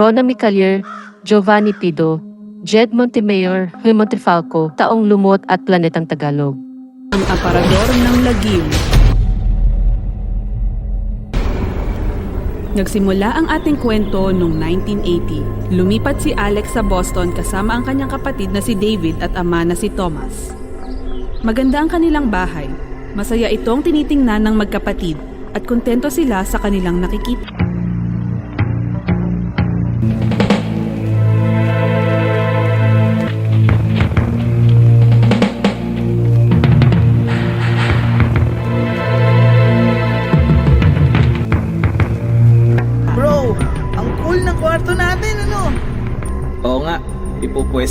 Rona Micalier, Giovanni Pido, Jed Montemayor, Huy Montefalco, Taong Lumot at Planetang Tagalog. ang aparador ng Lagiw. Nagsimula ang ating kwento noong 1980. Lumipat si Alex sa Boston kasama ang kanyang kapatid na si David at ama na si Thomas. Maganda ang kanilang bahay. Masaya itong tinitingnan ng magkapatid at kontento sila sa kanilang nakikita.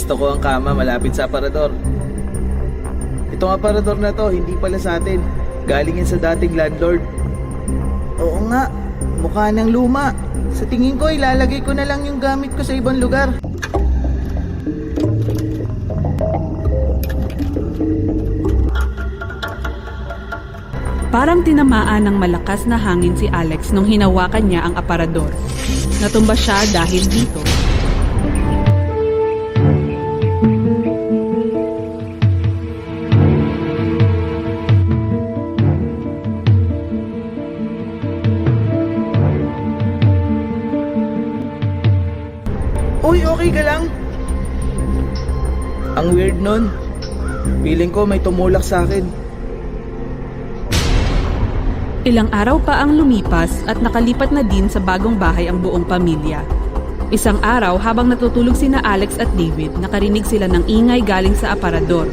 Ipupwesto ko ang kama malapit sa aparador. Itong aparador na to, hindi pala sa atin. Galing yan sa dating landlord. Oo nga, mukha ng luma. Sa tingin ko, ilalagay ko na lang yung gamit ko sa ibang lugar. Parang tinamaan ng malakas na hangin si Alex nung hinawakan niya ang aparador. Natumba siya dahil dito. Weird nun. Feeling ko may tumulak sa akin. Ilang araw pa ang lumipas at nakalipat na din sa bagong bahay ang buong pamilya. Isang araw habang natutulog sina Alex at David, nakarinig sila ng ingay galing sa aparador.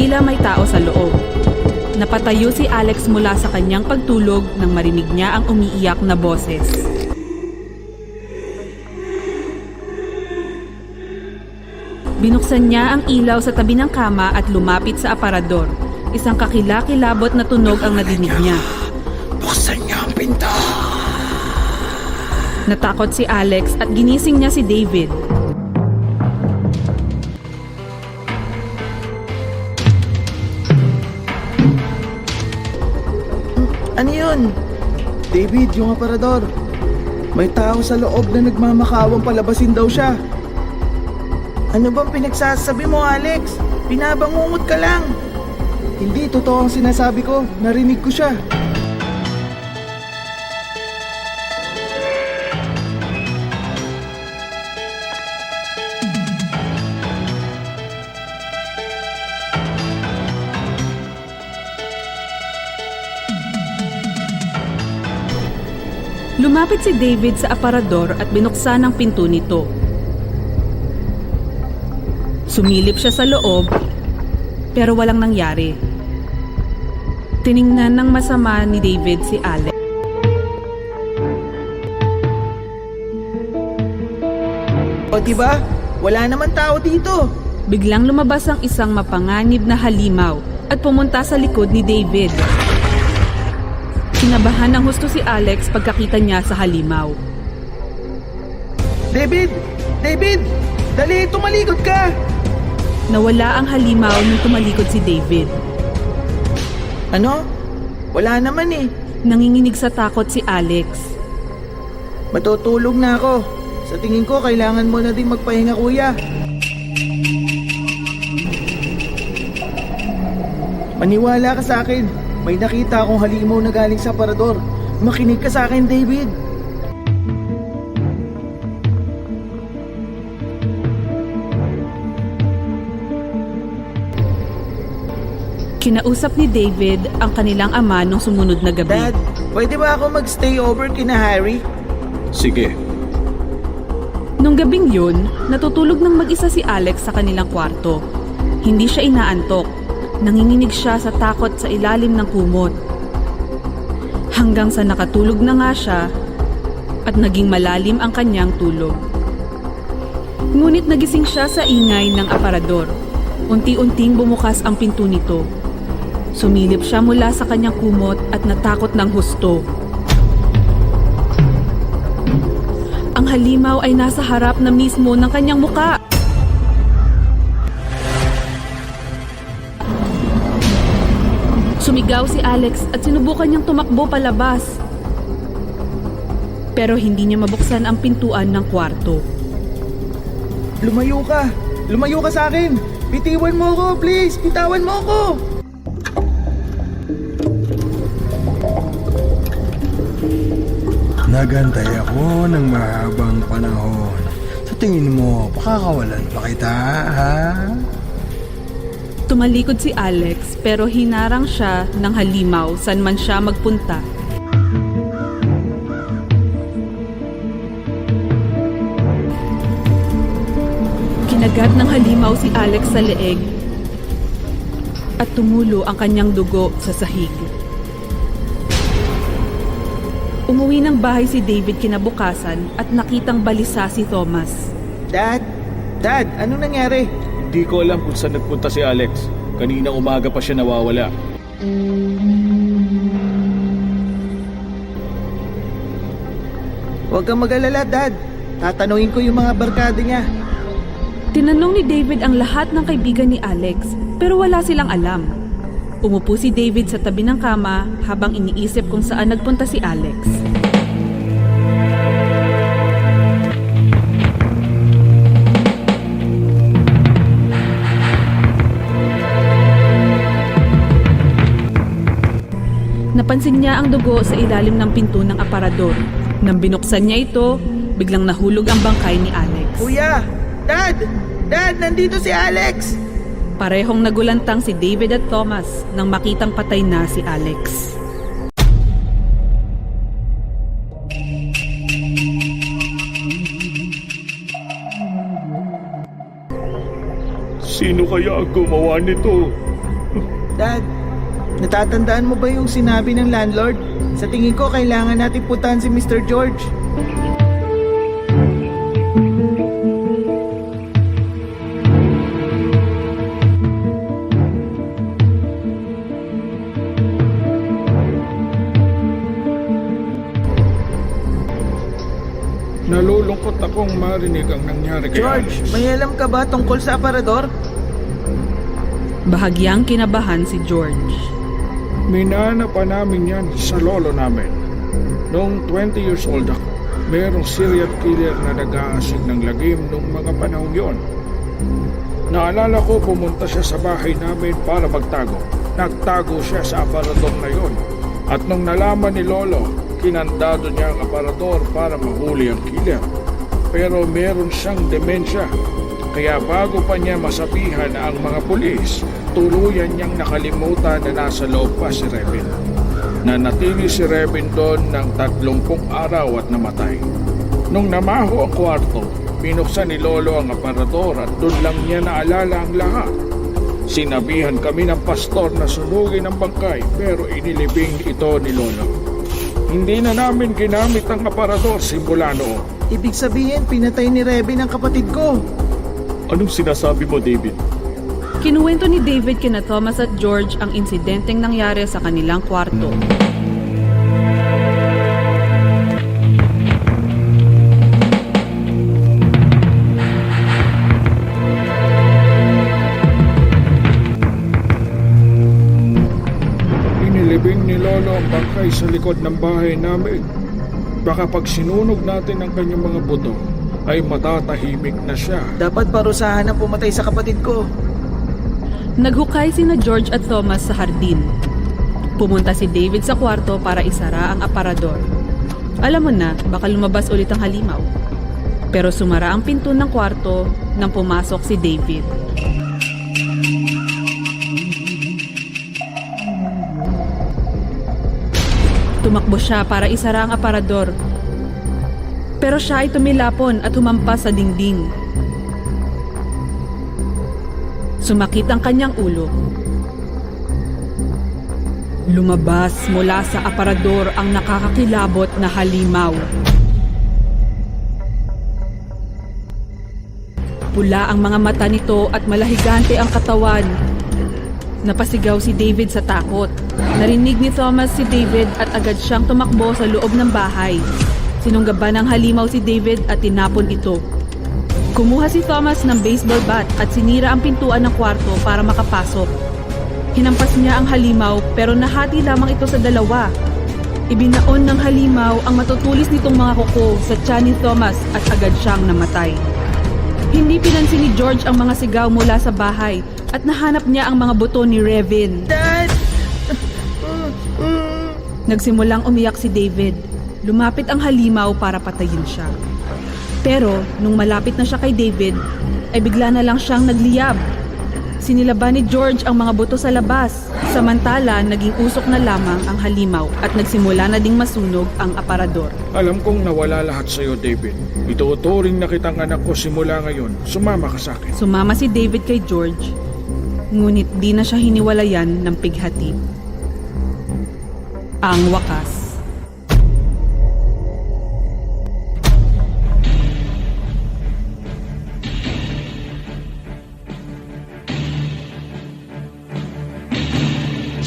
Tila may tao sa loob. Napatayo si Alex mula sa kanyang pagtulog nang marinig niya ang umiiyak na boses. Binuksan niya ang ilaw sa tabi ng kama at lumapit sa aparador. Isang kakilakilabot na tunog ang nadinig niya. Buksan niya ang pinto. Natakot si Alex at ginising niya si David. David, yung aparador. May tao sa loob na nagmamakawang palabasin daw siya. Ano bang pinagsasabi mo, Alex? Pinabangungot ka lang. Hindi, totoo ang sinasabi ko. Narinig ko siya. Lumapit si David sa aparador at binuksan ang pinto nito. Sumilip siya sa loob, pero walang nangyari. Tiningnan ng masama ni David si Alex. O diba? Wala naman tao dito. Biglang lumabas ang isang mapanganib na halimaw at pumunta sa likod ni David. Kinabahan ng husto si Alex pagkakita niya sa halimaw. David! David! Dali, tumalikod ka! Nawala ang halimaw nung tumalikod si David. Ano? Wala naman eh. Nanginginig sa takot si Alex. Matutulog na ako. Sa tingin ko, kailangan mo na din magpahinga kuya. Maniwala ka sa akin. May nakita akong halimaw na galing sa parador. Makinig ka sa akin, David. Kinausap ni David ang kanilang ama nung sumunod na gabi. Dad, pwede ba ako magstay over kina Harry? Sige, Nung gabing yun, natutulog ng mag-isa si Alex sa kanilang kwarto. Hindi siya inaantok. Nanginginig siya sa takot sa ilalim ng kumot. Hanggang sa nakatulog na nga siya at naging malalim ang kanyang tulog. Ngunit nagising siya sa ingay ng aparador. Unti-unting bumukas ang pinto nito. Sumilip siya mula sa kanyang kumot at natakot ng husto. Ang halimaw ay nasa harap na mismo ng kanyang muka. Sumigaw si Alex at sinubukan niyang tumakbo palabas. Pero hindi niya mabuksan ang pintuan ng kwarto. Lumayo ka. Lumayo ka sa akin. Bitiwan mo ako, please. Bitawan mo ako. Nagantay ako ng mahabang panahon. Sa tingin mo, pakakawalan pa kita, ha? Tumalikod si Alex pero hinarang siya ng halimaw saan man siya magpunta. Kinagat ng halimaw si Alex sa leeg at tumulo ang kanyang dugo sa sahig. Umuwi ng bahay si David kinabukasan at nakitang balisa si Thomas. Dad, Dad, ano nangyari? Hindi ko alam kung saan nagpunta si Alex. Kaninang umaga pa siya nawawala. Huwag kang mag-alala, Dad. Tatanungin ko yung mga barkada niya. Tinanong ni David ang lahat ng kaibigan ni Alex pero wala silang alam. Umupo si David sa tabi ng kama habang iniisip kung saan nagpunta si Alex. Napansin niya ang dugo sa ilalim ng pinto ng aparador. Nang binuksan niya ito, biglang nahulog ang bangkay ni Alex. Kuya! Dad! Dad, nandito si Alex! Parehong nagulantang si David at Thomas nang makitang patay na si Alex. Sino kaya ang gumawa nito? Dad, natatandaan mo ba yung sinabi ng landlord? Sa tingin ko, kailangan natin putahan si Mr. George. Nalulungkot akong marinig ang nangyari kay George, may alam ka ba tungkol sa aparador? Bahagyang kinabahan si George. Minana pa namin yan sa lolo namin. Noong 20 years old ako, merong serial killer na nag-aasig ng lagim noong mga panahon yon. Naalala ko pumunta siya sa bahay namin para magtago. Nagtago siya sa aparador na yon. At nung nalaman ni Lolo, kinandado niya ang aparador para mahuli ang killer. Pero meron siyang demensya. Kaya bago pa niya masabihan ang mga pulis, tuluyan niyang nakalimutan na nasa loob pa si Revin. Nanatili si Revin doon ng 30 araw at namatay. Nung namaho ang kwarto, binuksan ni Lolo ang aparador at doon lang niya naalala ang lahat. Sinabihan kami ng pastor na sunugin ang bangkay pero inilibing ito ni Lolo. Hindi na namin ginamit ang aparador simula noon. Ibig sabihin, pinatay ni Reby ng kapatid ko. Anong sinasabi mo, David? Kinuwento ni David kina Thomas at George ang insidenteng nangyari sa kanilang kwarto. Inilibing ni Lolo ang bangkay sa likod ng bahay namin. Baka pag sinunog natin ang kanyang mga buto, ay matatahimik na siya. Dapat parusahan ang pumatay sa kapatid ko. Naghukay sina George at Thomas sa hardin. Pumunta si David sa kwarto para isara ang aparador. Alam mo na, baka lumabas ulit ang halimaw. Pero sumara ang pinto ng kwarto nang pumasok si David. Tumakbo siya para isara ang aparador. Pero siya ay tumilapon at humampas sa dingding. Sumakit ang kanyang ulo. Lumabas mula sa aparador ang nakakakilabot na halimaw. Pula ang mga mata nito at malahigante ang katawan. Napasigaw si David sa takot. Narinig ni Thomas si David at agad siyang tumakbo sa loob ng bahay. Sinunggaban ng halimaw si David at tinapon ito. Kumuha si Thomas ng baseball bat at sinira ang pintuan ng kwarto para makapasok. Hinampas niya ang halimaw pero nahati lamang ito sa dalawa. Ibinaon ng halimaw ang matutulis nitong mga kuko sa tiyan ni Thomas at agad siyang namatay. Hindi pinansin ni George ang mga sigaw mula sa bahay at nahanap niya ang mga buto ni Revin. Dad! Nagsimulang umiyak si David. Lumapit ang halimaw para patayin siya. Pero nung malapit na siya kay David, ay bigla na lang siyang nagliyab. Sinilaban ni George ang mga buto sa labas. Samantala, naging usok na lamang ang halimaw at nagsimula na ding masunog ang aparador. Alam kong nawala lahat sa iyo, David. Ituturing na kitang anak ko simula ngayon. Sumama ka sa akin. Sumama si David kay George, ngunit di na siya hiniwalayan ng pighati. Ang wakas.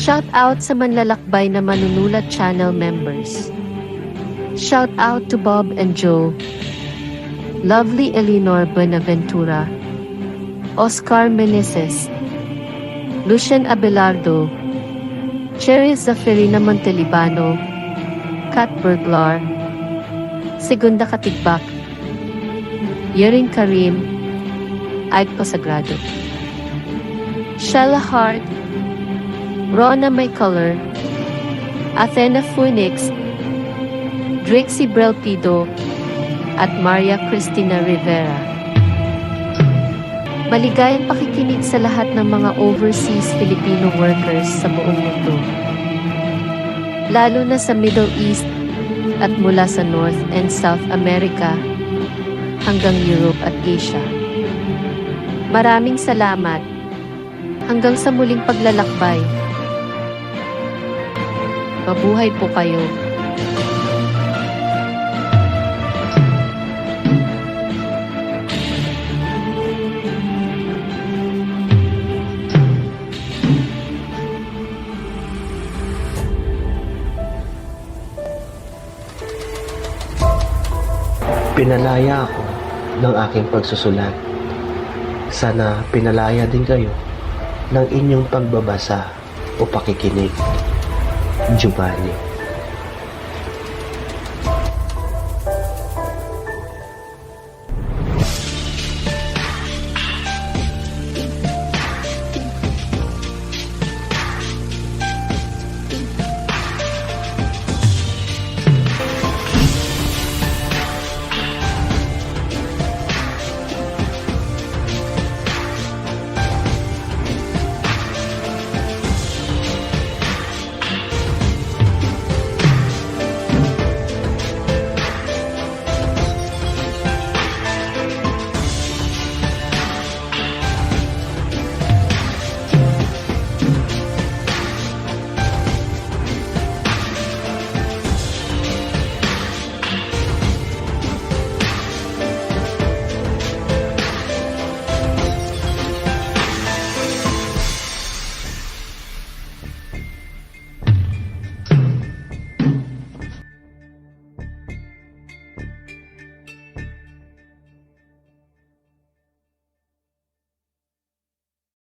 Shout out sa manlalakbay na manunulat channel members. Shout out to Bob and Joe. Lovely Eleanor Buenaventura. Oscar Meneses. Lucian Abelardo. Cherry Zaferina Montelibano. Kat Burglar. Segunda Katigbak. Yerin Karim. Ike Pasagrado. Shella Hart. Rona May Color, Athena Phoenix, Drixie Brelpido, at Maria Cristina Rivera. Maligayang pakikinig sa lahat ng mga overseas Filipino workers sa buong mundo. Lalo na sa Middle East at mula sa North and South America hanggang Europe at Asia. Maraming salamat. Hanggang sa muling paglalakbay. Mabuhay po kayo. Pinalaya ako ng aking pagsusulat. Sana pinalaya din kayo ng inyong pagbabasa o pakikinig. 依旧不爱你